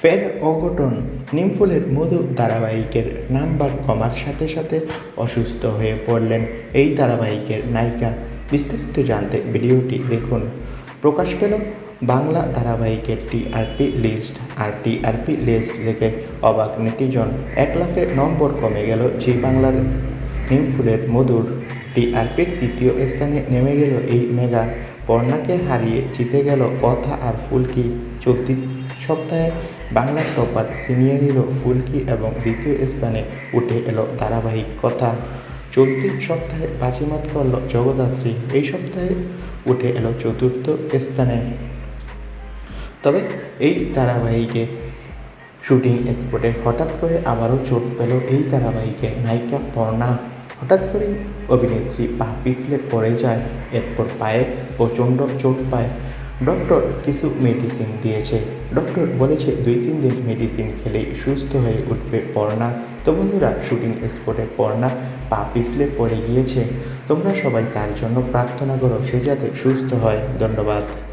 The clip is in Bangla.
ফের অঘটন। নিমফুলের মধু ধারাবাহিকের নাম্বার কমার সাথে সাথে অসুস্থ হয়ে পড়লেন এই ধারাবাহিকের নায়িকা। বিস্তারিত জানতে ভিডিওটি দেখুন। প্রকাশ পেল বাংলা ধারাবাহিকের টিআরপি লিস্ট আর টিআরপি লিস্ট দেখে অবাক নেটিজন। এক লাখের নম্বর কমে গেল জি বাংলার নিমফুলের মধুর। টিআরপির তৃতীয় স্থানে নেমে গেল এই মেগা। পর্ণাকে হারিয়ে জিতে গেল কথা আর ফুলকি। চলতি সপ্তাহে বাংলার টপার সিনিয়র হিরো ফুলকি এবং দ্বিতীয় স্থানে উঠে এলো ধারাবাহিক কথা। চলতি সপ্তাহে বাজিমাত করল জগদ্ধাত্রী, এই সপ্তাহে উঠে এলো চতুর্থ স্থানে। তবে এই ধারাবাহিকে শুটিং স্পটে হঠাৎ করে আবারও চোট পেল এই ধারাবাহিকের নায়িকা পর্ণা। হঠাৎ করেই অভিনেত্রী পা পিছলে পড়ে যায়, এরপর পায়ে প্রচণ্ড চোট পায়। ডক্টর কিছু মেডিসিন দিয়েছে। ডক্টর বলেছে দুই তিন দিন মেডিসিন খেলেই সুস্থ হয়ে উঠবে পর্ণা। তো বন্ধুরা শুটিং স্পটে পর্ণা পা পিছলে পড়ে গিয়েছে। তোমরা সবাই তার জন্য প্রার্থনা করো, সে যাতে সুস্থ হয়। ধন্যবাদ।